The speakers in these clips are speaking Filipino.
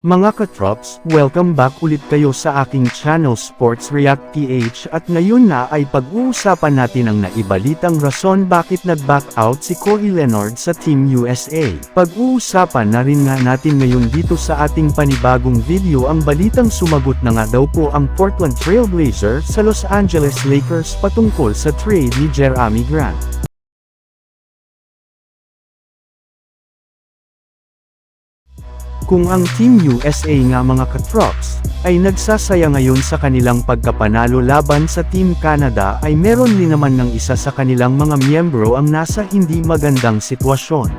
Mga katrops, welcome back ulit kayo sa aking channel Sports React PH at ngayon na ay pag-uusapan natin ang naibalitang rason bakit nag-back out si Kawhi Leonard sa Team USA. Pag-uusapan na rin nga natin ngayon dito sa ating panibagong video ang balitang sumagot na nga daw po ang Portland Trail Blazers sa Los Angeles Lakers patungkol sa trade ni Jeremy Grant. Kung ang Team USA nga mga katrops, ay nagsasaya ngayon sa kanilang pagkapanalo laban sa Team Canada ay meron din naman ng isa sa kanilang mga miyembro ang nasa hindi magandang sitwasyon.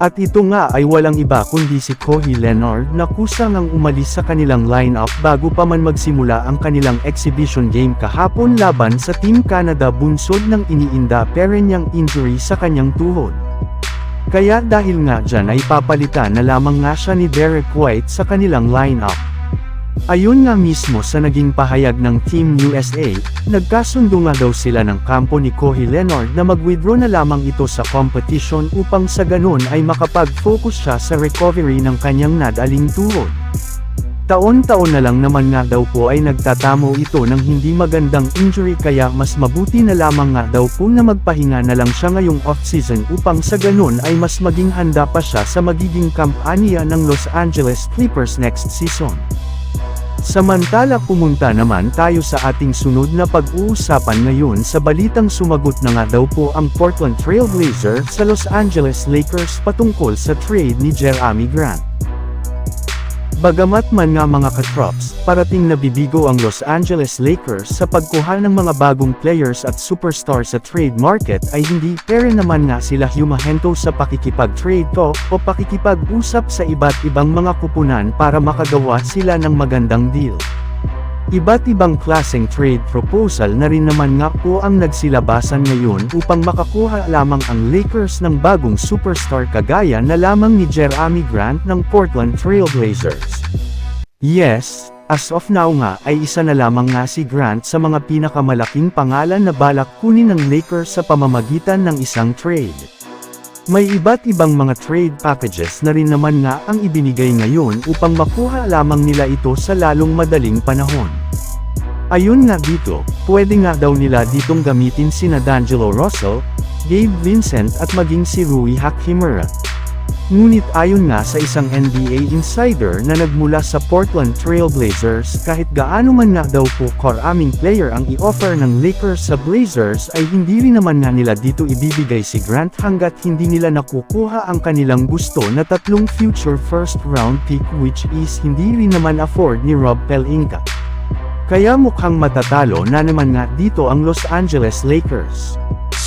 At ito nga ay walang iba kundi si Kohi Leonard na kusang ang umalis sa kanilang lineup bago pa man magsimula ang kanilang exhibition game kahapon laban sa Team Canada bunsod ng iniinda perenyang injury sa kanyang tuhod. Kaya dahil nga dyan ay papalitan na lamang nga siya ni Derek White sa kanilang lineup. Ayun nga mismo sa naging pahayag ng Team USA, nagkasundo nga daw sila ng kampo ni Kohi Leonard na mag-withdraw na lamang ito sa competition upang sa ganun ay makapag-focus siya sa recovery ng kanyang nadaling tuhod. Taon-taon na lang naman nga daw po ay nagtatamo ito ng hindi magandang injury kaya mas mabuti na lamang nga daw po na magpahinga na lang siya ngayong off-season upang sa ganun ay mas maging handa pa siya sa magiging kampanya ng Los Angeles Clippers next season. Samantala pumunta naman tayo sa ating sunod na pag-uusapan ngayon sa balitang sumagot na nga daw po ang Portland Trail Blazers sa Los Angeles Lakers patungkol sa trade ni Jeremy Grant. Bagamat man nga mga katrops, parating nabibigo ang Los Angeles Lakers sa pagkuha ng mga bagong players at superstar sa trade market ay hindi pere naman nga sila humahento sa pakikipag-trade to o pakikipag-usap sa iba't ibang mga kupunan para makagawa sila ng magandang deal. Iba't ibang klaseng trade proposal na rin naman nga po ang nagsilabasan ngayon upang makakuha lamang ang Lakers ng bagong superstar kagaya na lamang ni Jeremy Grant ng Portland Trail Blazers. Yes, as of now nga ay isa na lamang nga si Grant sa mga pinakamalaking pangalan na balak kunin ng Lakers sa pamamagitan ng isang trade. May iba't ibang mga trade packages na rin naman nga ang ibinigay ngayon upang makuha lamang nila ito sa lalong madaling panahon. Ayun nga dito, pwede nga daw nila ditong gamitin sina D'Angelo Russell, Gabe Vincent at maging si Rui Hachimura. Ngunit ayon nga sa isang NBA insider na nagmula sa Portland Trail Blazers kahit gaano man nga daw po karaming player ang i-offer ng Lakers sa Blazers ay hindi rin naman nga nila dito ibibigay si Grant hanggat hindi nila nakukuha ang kanilang gusto na tatlong future first round pick which is hindi rin naman afford ni Rob Pelinka. Kaya mukhang matatalo na naman nga dito ang Los Angeles Lakers.